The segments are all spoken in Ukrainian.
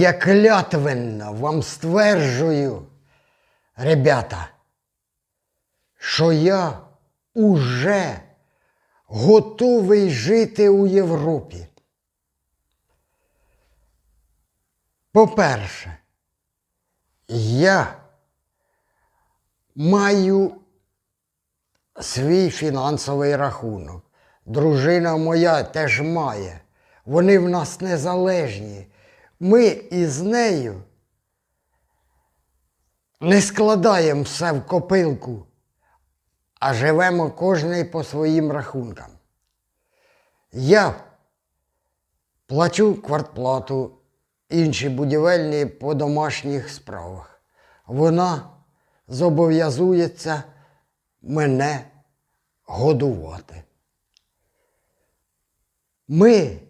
Я клятвенно вам стверджую, ребята, що я уже готовий жити у Європі. По-перше, я маю свій фінансовий рахунок. Дружина моя теж має. Вони в нас незалежні. Ми із нею не складаємо все в копилку, а живемо кожний по своїм рахункам. Я плачу квартплату, інші будівельні по домашніх справах. Вона зобов'язується мене годувати. Ми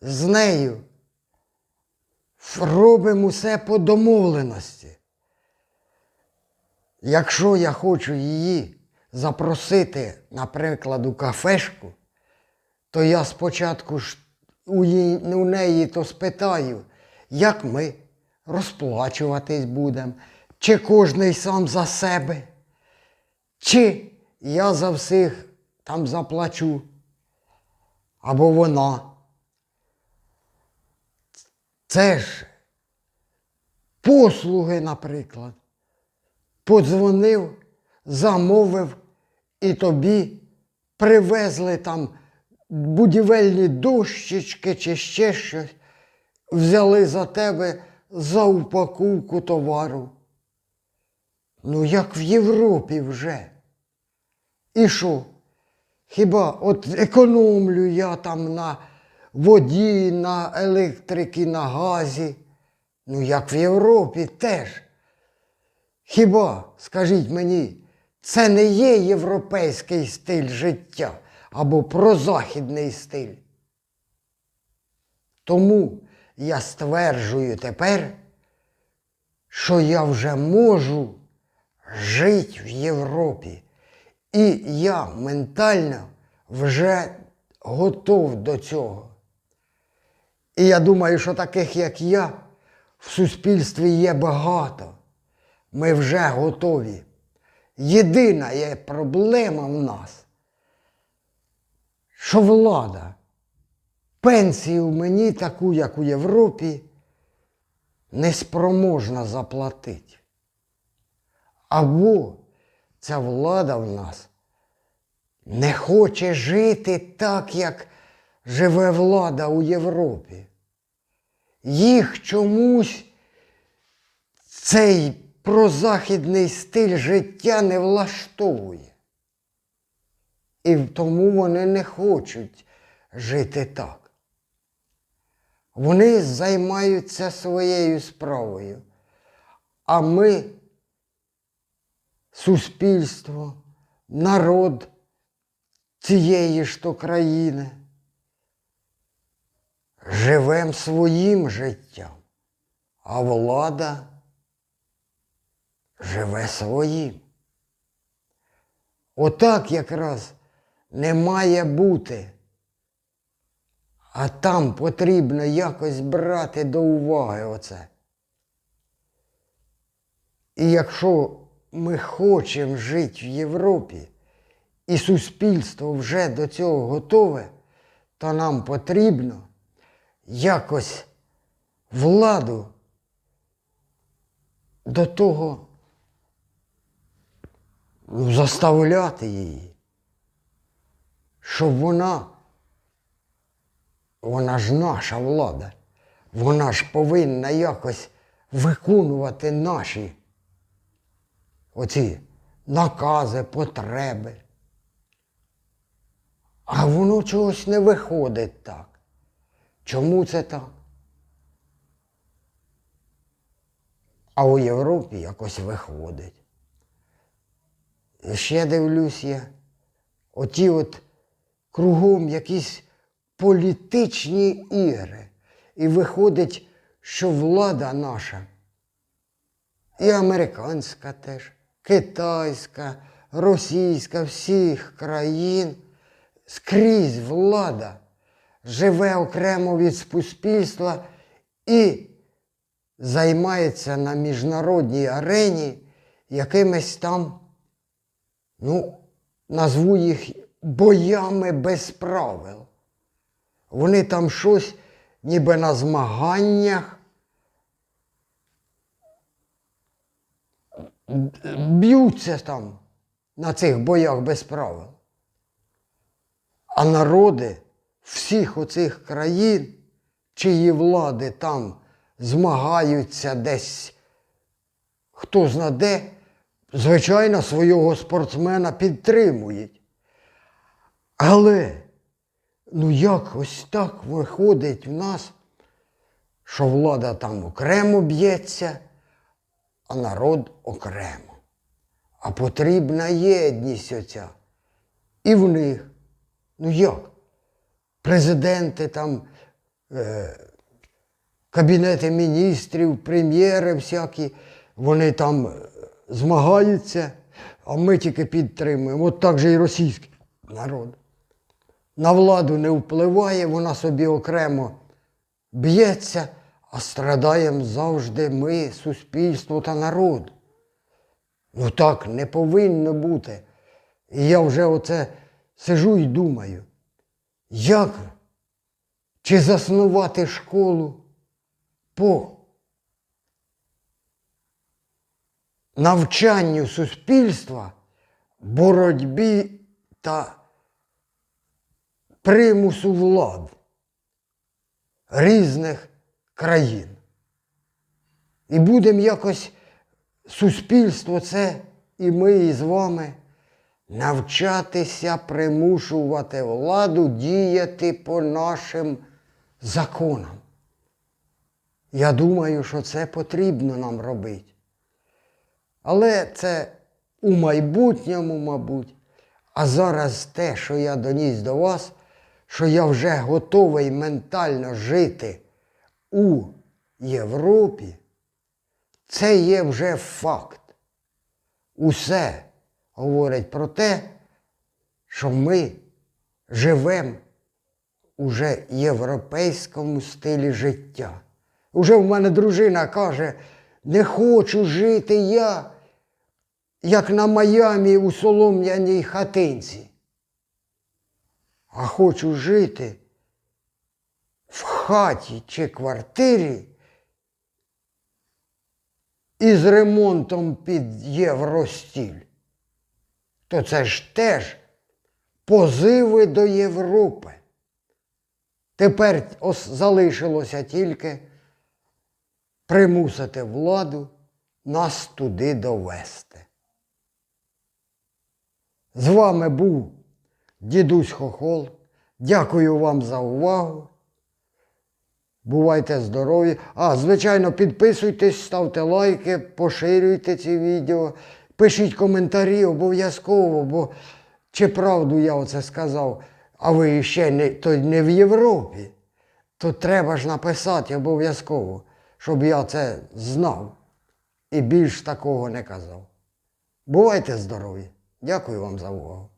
з нею робимо усе по домовленості. Якщо я хочу її запросити, наприклад, у кафешку, то я спочатку у, її, у неї то спитаю, як ми розплачуватись будемо, чи кожний сам за себе, чи я за всіх там заплачу, або вона. Це ж послуги, наприклад. Подзвонив, замовив, і тобі привезли там будівельні дощечки чи ще щось, взяли за тебе за упаковку товару. Ну, як в Європі вже. І що? Хіба от економлю я там на воді, на електриці, на газі? Ну, як в Європі теж. Хіба, скажіть мені, це не є європейський стиль життя або прозахідний стиль? Тому я стверджую тепер, що я вже можу жити в Європі. І я ментально вже готов до цього. І я думаю, що таких, як я, в суспільстві є багато. Ми вже готові. Єдина є проблема в нас, що влада пенсію мені таку, як у Європі, неспроможна заплатити. Або ця влада в нас не хоче жити так, як живе влада у Європі. Їх чомусь цей прозахідний стиль життя не влаштовує. І тому вони не хочуть жити так. Вони займаються своєю справою. А ми, суспільство, народ цієї ж то країни, живемо своїм життям, а влада живе своїм. Отак якраз не має бути. А там потрібно якось брати до уваги оце. І якщо ми хочемо жити в Європі, і суспільство вже до цього готове, то нам потрібно якось владу до того ну, заставляти її, щоб вона, вона ж наша влада, вона ж повинна якось виконувати наші оці накази, потреби. А воно чогось не виходить так. Чому це так? А у Європі якось виходить. І ще дивлюсь я, оті от кругом якісь політичні ігри. І виходить, що влада наша, і американська теж, китайська, російська, всіх країн, скрізь влада живе окремо від суспільства і займається на міжнародній арені якимись там, ну, назву їх боями без правил. Вони там щось ніби на змаганнях б'ються там на цих боях без правил. А народи всіх оцих країн, чиї влади там змагаються десь, хто зна де, звичайно, свого спортсмена підтримують. Але, ну як ось так виходить в нас, що влада там окремо б'ється, а народ окремо. А потрібна єдність оця. І в них. Ну як? Президенти там, е, кабінети міністрів, прем'єри всякі, вони там е, змагаються, а ми тільки підтримуємо. От так же і російський народ. На владу не впливає, вона собі окремо б'ється, а страдаємо завжди ми, суспільство та народ. Ну так не повинно бути. І я вже оце сижу і думаю, як чи заснувати школу по навчанню суспільства, боротьбі та примусу влад різних країн. І будемо якось суспільство це і ми із вами навчатися примушувати владу діяти по нашим законам. Я думаю, що це потрібно нам робити. Але це у майбутньому, мабуть. А зараз те, що я доніс до вас, що я вже готовий ментально жити у Європі, це є вже факт. Усе говорить про те, що ми живемо уже європейському стилі життя. Уже в мене дружина каже, не хочу жити я, як на Майамі у солом'яній хатинці, а хочу жити в хаті чи квартирі із ремонтом під євростіль. То це ж теж позиви до Європи. Тепер ос- залишилося тільки примусити владу нас туди довести. З вами був дідусь Хохол. Дякую вам за увагу. Бувайте здорові. А, звичайно, підписуйтесь, ставте лайки, поширюйте ці відео, пишіть коментарі обов'язково, бо чи правду я оце сказав, а ви ще не, то не в Європі, то треба ж написати обов'язково, щоб я це знав і більш такого не казав. Бувайте здорові. Дякую вам за увагу.